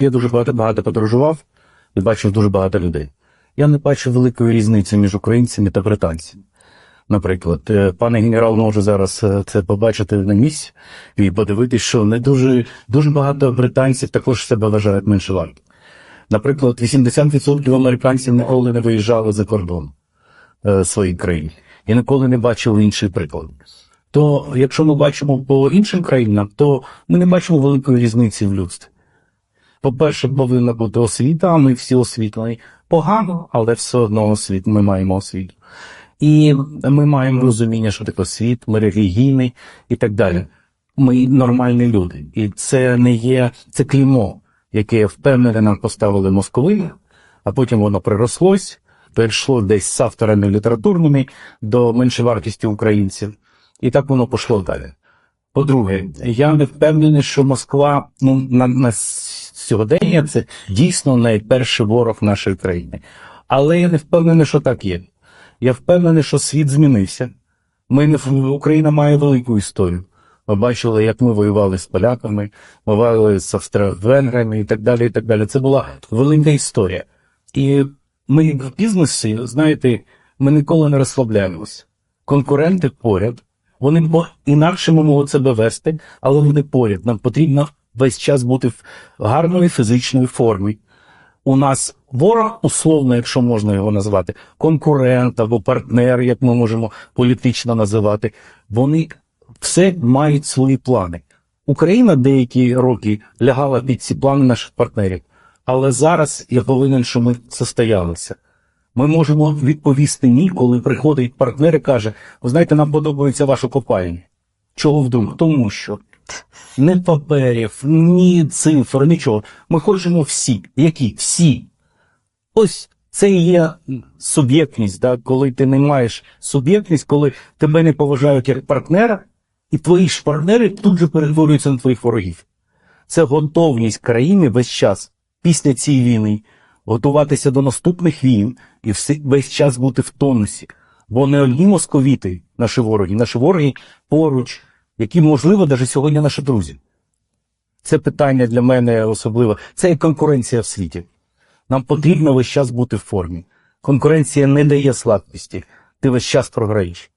Я дуже багато, подорожував і бачив дуже багато людей. Я не бачу великої різниці між українцями та британцями. Наприклад, е, пане генерал може зараз е, це побачити на місці і подивитися, що не дуже, дуже багато британців також себе вважають менше варто. Наприклад, 80% американців ніколи не виїжджали за кордон е, своїй країні і ніколи не бачили інший приклад. То якщо ми бачимо по іншим країнам, то ми не бачимо великої різниці в людстві. По-перше, повинна бути освіта, а ми всі освітлені. Погано, але все одно освіт, ми маємо освіту. І ми маємо розуміння, що таке світ, ми релігійний і так далі. Ми нормальні люди. І це не є це клеймо, яке впевнене нам поставили московити, а потім воно прирослось, перейшло десь з авторами літературними до меншовартості українців. І так воно пішло далі. По-друге, я не впевнений, що Москва ну, на, на сьогодення це дійсно найперший ворог нашої країни. Але я не впевнений, що так є. Я впевнений, що світ змінився. Ми не Україна має велику історію. Ми бачили, як ми воювали з поляками, ми воювали з австро-венграми і так далі. і так далі. Це була велика історія. І ми в бізнесі, знаєте, ми ніколи не розслабляємося. Конкуренти поряд, вони по інакшому можуть себе вести, але вони поряд. Нам потрібно весь час бути в гарної фізичної формі. У нас ворог, условно, якщо можна його назвати, конкурент або партнер, як ми можемо політично називати, вони все мають свої плани. Україна деякі роки лягала під ці плани наших партнерів, але зараз я повинен, що ми состоялися. Ми можемо відповісти ні, коли приходить партнер і каже: ви знаєте, нам подобається ваша копальня. Чого вдруг? Тому що не паперів, ні цифр, нічого. Ми хочемо всі. Які? Всі. Ось це і є суб'єктність, да? коли ти не маєш суб'єктність, коли тебе не поважають як партнера, і твої ж партнери тут же перетворюються на твоїх ворогів. Це готовність країни весь час після цієї війни готуватися до наступних війн і весь час бути в тонусі. Бо не одні московіти, наші вороги, наші вороги поруч, які, можливо, навіть сьогодні наші друзі. Це питання для мене особливо. Це і конкуренція в світі. Нам потрібно весь час бути в формі. Конкуренція не дає слабкості. Ти весь час програєш.